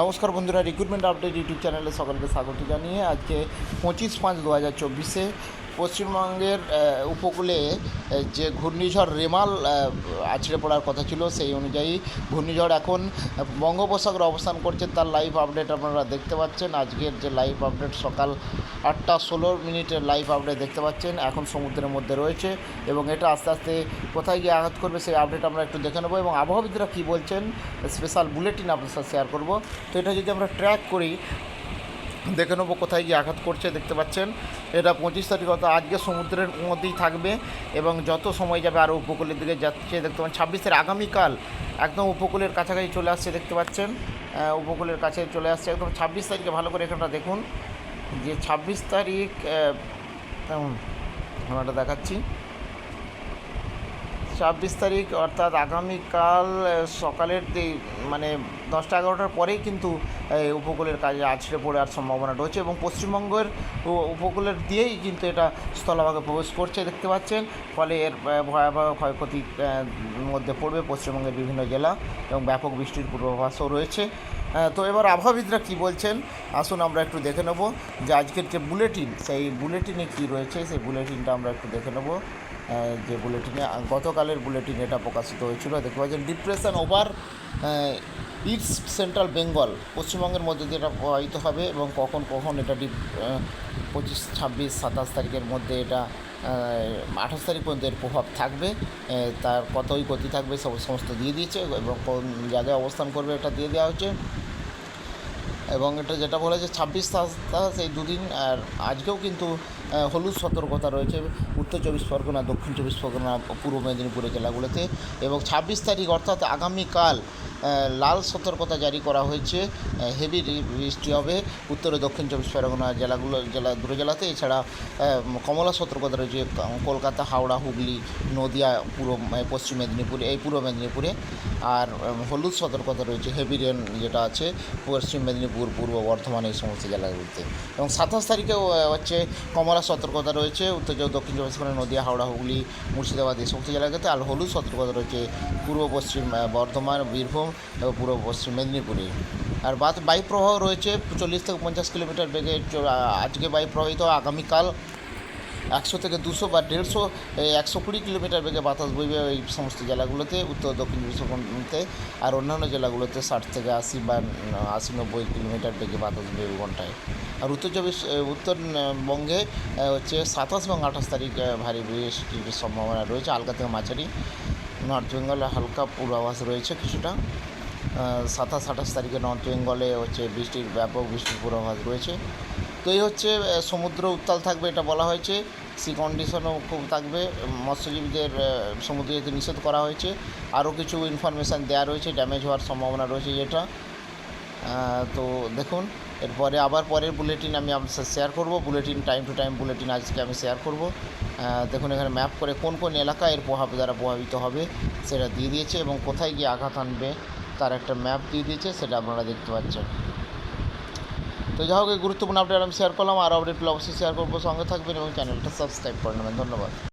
নমস্কার বন্ধুরা recruitment update YouTube চ্যানেলে সকলকে স্বাগত জানিয়ে আজকে পঁচিশ পাঁচ দু হাজার চব্বিশে পশ্চিমবঙ্গের উপকূলে যে ঘূর্ণিঝড় রেমাল আছড়ে পড়ার কথা ছিল সেই অনুযায়ী ঘূর্ণিঝড় এখন বঙ্গোপসাগরে অবস্থান করছে। তার লাইভ আপডেট আপনারা দেখতে পাচ্ছেন। আজকের যে লাইভ আপডেট সকাল আটটা ষোলো মিনিটের লাইভ আপডেট দেখতে পাচ্ছেন। এখন সমুদ্রের মধ্যে রয়েছে এবং এটা আস্তে আস্তে কোথায় গিয়ে আঘাত করবে সেই আপডেট আমরা একটু দেখে নেব। এবং আবহাওয়াবিদরা কী বলছেন স্পেশাল বুলেটিন আপনার সাথে শেয়ার করব। তো এটা যদি আমরা ট্র্যাক করি, দেখে নেব কোথায় গিয়ে আঘাত করছে, দেখতে পাচ্ছেন। এটা পঁচিশ তারিখ অর্থাৎ আজকে সমুদ্রের মধ্যেই থাকবে এবং যত সময় যাবে আরও উপকূলের দিকে যাচ্ছে, দেখতে পাচ্ছেন। ছাব্বিশ তারিখ আগামীকাল একদম উপকূলের কাছাকাছি চলে আসছে, দেখতে পাচ্ছেন। উপকূলের কাছে চলে আসছে। একদম ছাব্বিশ তারিখে ভালো করে এখানটা দেখুন। যে ছাব্বিশ তারিখ কেমন আমরা দেখাচ্ছি। ছাব্বিশ তারিখ অর্থাৎ আগামীকাল সকালের মানে দশটা এগারোটার পরেই কিন্তু উপকূলের কাজে আছড়ে পড়ার সম্ভাবনা রয়েছে এবং পশ্চিমবঙ্গের উপকূলের দিয়েই কিন্তু এটা স্থলভাগে প্রবেশ করছে দেখতে পাচ্ছেন। ফলে এর ভয়াবহ ক্ষয়ক্ষতি আহ, মধ্যে পড়বে পশ্চিমবঙ্গের বিভিন্ন জেলা এবং ব্যাপক বৃষ্টির পূর্বাভাসও রয়েছে। তো এবার আবহাওয়াবিদরা কী বলছেন? আসুন আমরা একটু দেখে নেব যে আজকের যে বুলেটিন, সেই বুলেটিনে কী রয়েছে? সেই বুলেটিনটা আমরা একটু দেখে নেব। যে বুলেটিনে গতকালের বুলেটিন এটা প্রকাশিত হয়েছিল। দেখতে পাচ্ছেন, depression over east central Bengal, পশ্চিমবঙ্গের মধ্যে দিয়ে এটা প্রবাহিত হবে এবং কখন কখন এটা ডিপ পঁচিশ, ছাব্বিশ, সাতাশ তারিখের মধ্যে এটা আঠাশ তারিখ পর্যন্ত এর প্রভাব থাকবে। তার কতই গতি থাকবে সব, সমস্ত দিয়ে দিয়েছে এবং কোন জায়গায় অবস্থান করবে এটা দিয়ে দেওয়া হচ্ছে এবং এটা যেটা বলেছে ছাব্বিশ সাতাশ এই দুদিন, আর আজকেও কিন্তু হলুদ সতর্কতা রয়েছে। উত্তর চব্বিশ পরগনা, দক্ষিণ চব্বিশ পরগনা, পূর্ব মেদিনীপুরের জেলাগুলোতে। এবং ছাব্বিশ তারিখ, অর্থাৎ আগামীকাল লাল সতর্কতা জারি করা হয়েছে। হেভি বৃষ্টি হবে। উত্তর ও দক্ষিণ চব্বিশ পরগনা জেলাগুলো, জেলা দুটো জেলাতে এছাড়া কমলা সতর্কতা রয়েছে কলকাতা, হাওড়া, হুগলি, নদিয়া, পূর্ব পশ্চিম মেদিনীপুরে, এই পূর্ব মেদিনীপুরে। আর হলুদ সতর্কতা রয়েছে। হেভি রেন যেটা আছে, পশ্চিম মেদিনীপুর পূর্ব, বর্ধমান এই সমস্ত জেলাগুলিতে এবং সাতাশ তারিখে হচ্ছে কমলা সতর্কতা রয়েছে, উত্তর দক্ষিণ চব্বিশ পরগনা, নদিয়া, হাওড়া, হুগলি, মুর্শিদাবাদ এই সমস্ত জেলাগুলিতে আর হলুদ সতর্কতা রয়েছে, পূর্ব, পশ্চিম বর্ধমান, বীরভূম এবং পূর্ব, পশ্চিম মেদিনীপুরে আর বাত বায়ু প্রবাহ রয়েছে, চল্লিশ থেকে পঞ্চাশ কিলোমিটার বেগে আজকে বায়ু প্রবাহিত আগামীকাল একশো থেকে দুশো বা দেড়শো একশো কুড়ি কিলোমিটার বেগে বাতাস বইবে এই সমস্ত জেলাগুলোতে, উত্তর, দক্ষিণ চব্বিশ আর অন্যান্য জেলাগুলোতে ষাট থেকে আশি বা আশি নব্বই কিলোমিটার বেগে বাতাস বইবে ঘন্টায়। আর উত্তর চব্বিশ উত্তরবঙ্গে হচ্ছে সাতাশ এবং আঠাশ তারিখ ভারী বৃষ্টির সম্ভাবনা রয়েছে। হালকা থেকে মাঝারি, নর্থ বেঙ্গলে হালকা পূর্বাভাস রয়েছে কিছুটা। সাতাশ, আঠাশ তারিখে নর্থ বেঙ্গলে হচ্ছে বৃষ্টির, ব্যাপক বৃষ্টির পূর্বাভাস রয়েছে। তো এই হচ্ছে সমুদ্র উত্তাল থাকবে এটা বলা হয়েছে। সি কন্ডিশনও খুব থাকবে। মৎস্যজীবীদের সমুদ্রে যেতে নিষেধ করা হয়েছে। আরও কিছু ইনফরমেশান দেওয়া রয়েছে ড্যামেজ হওয়ার সম্ভাবনা রয়েছে যেটা। তো দেখুন, এরপরে আবার পরের বুলেটিন আমি আপনার শেয়ার করব। Bulletin time to time bulletin আজকে আমি শেয়ার করব। দেখুন এখানে ম্যাপ করে কোন কোন এলাকা এর প্রভাব দ্বারা প্রভাবিত হবে সেটা দিয়ে দিয়েছে এবং কোথায় গিয়ে আঘাত আনবে তার একটা ম্যাপ দিয়ে দিয়েছে, সেটা আপনারা দেখতে পাচ্ছেন। তো যাই হোক, এই গুরুত্বপূর্ণ আপডেট আমি শেয়ার করলাম। আর আপডেট অবশ্যই শেয়ার করব। সঙ্গে থাকবেন এবং চ্যানেলটা সাবস্ক্রাইব করে নেবেন। ধন্যবাদ।